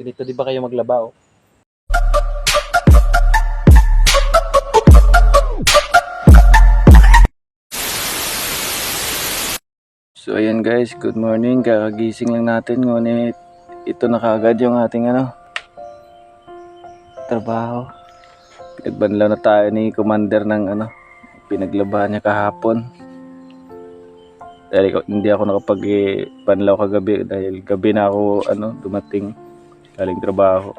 Ganito di ba kayo maglabaw? So ayan guys, good morning. Kakagising lang natin ngunit ito na kaagad yung ating ano trabaho. Pinagbanlaw na tayo ni commander ng ano pinaglabahan niya kahapon. Dahil hindi ako nakapag-banlaw kagabi dahil gabi na ako ano dumating galing trabaho.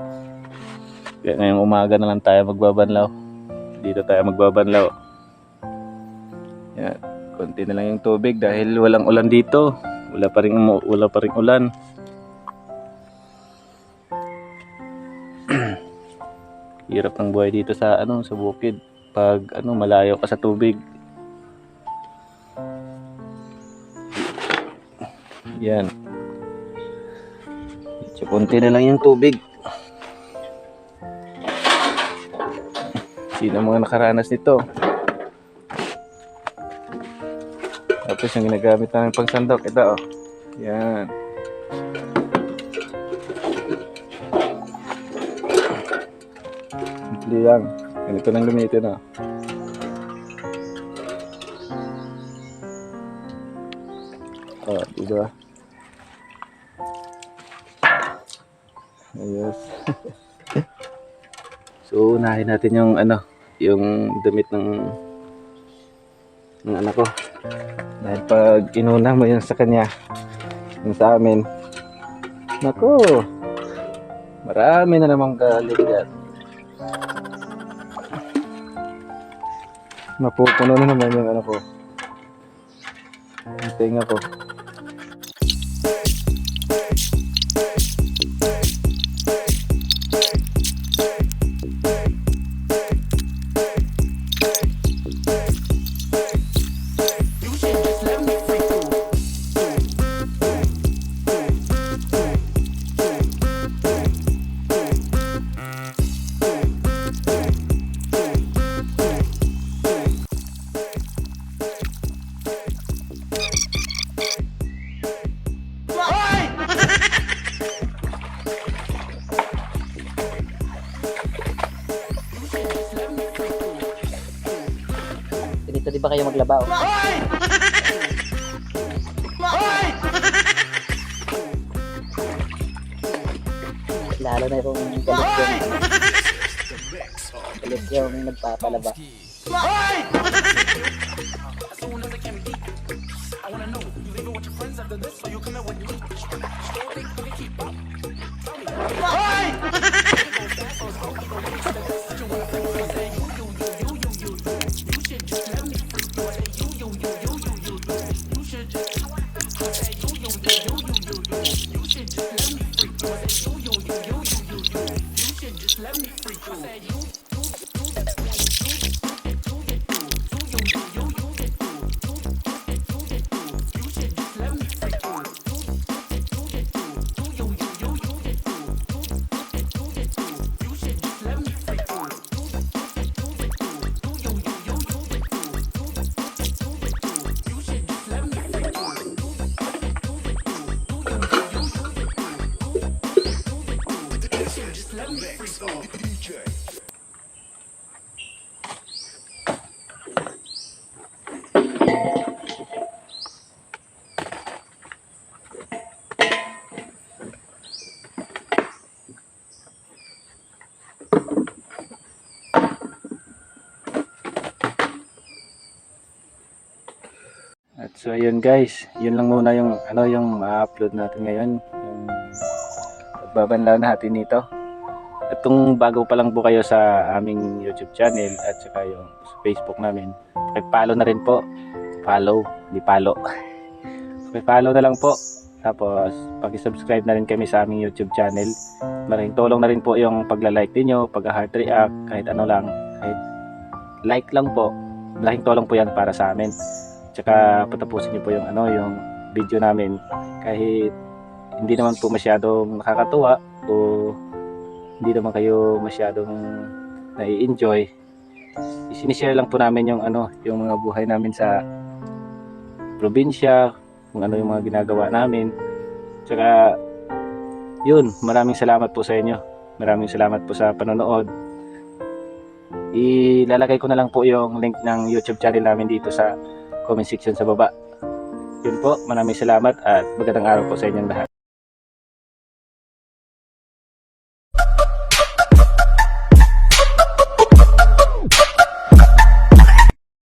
Kaya ngayong umaga na lang tayo magbabanlaw. Dito tayo magbabanlaw. Yan konti na lang yung tubig dahil walang ulan dito. Wala pa rin wala pa rin ulan. Hirap ng buhay dito sa ano sa bukid pag ano malayo ka sa tubig. Yan. So, konti na lang yung tubig. Sino mga nakaranas nito? Tapos yung ginagamit namin pang sandok, ito oh. Yan. Simple lang. Ganito nang gamitin oh. Oh, di ba? Ayos. so, unahin natin yung ano, yung damit ng ng anak ko. Dahil pag inuna mo yun sa kanya, yung sa amin, nako, marami na namang galit yan. Mapupuno na naman yung ano ko. Yung tenga ko. Di ba kayo maglabaw? Lalo na kung galit yung galit yung nagpapalaba. At so ayun guys, yun lang muna yung ano yung ma-upload natin ngayon, yung pagbabanlaw natin nito. At kung bago pa lang po kayo sa aming YouTube channel at saka yung Facebook namin, pag-follow na rin po. Follow, di follow. Pag-follow na lang po. Tapos, pag-subscribe na rin kami sa aming YouTube channel. Maraming tulong na rin po yung pagla-like ninyo, pag-heart react, kahit ano lang. Kahit like lang po. Malaking tulong po yan para sa amin. Tsaka patapusin niyo po yung ano, yung video namin kahit hindi naman po masyadong nakakatuwa o hindi naman kayo masyadong nai-enjoy. Isinishare lang po namin yung ano, yung mga buhay namin sa probinsya, kung ano yung mga ginagawa namin. Tsaka yun, maraming salamat po sa inyo. Maraming salamat po sa panonood. Ilalagay ko na lang po yung link ng YouTube channel namin dito sa comment section sa baba. Yun po, maraming salamat at magandang araw po sa inyong lahat.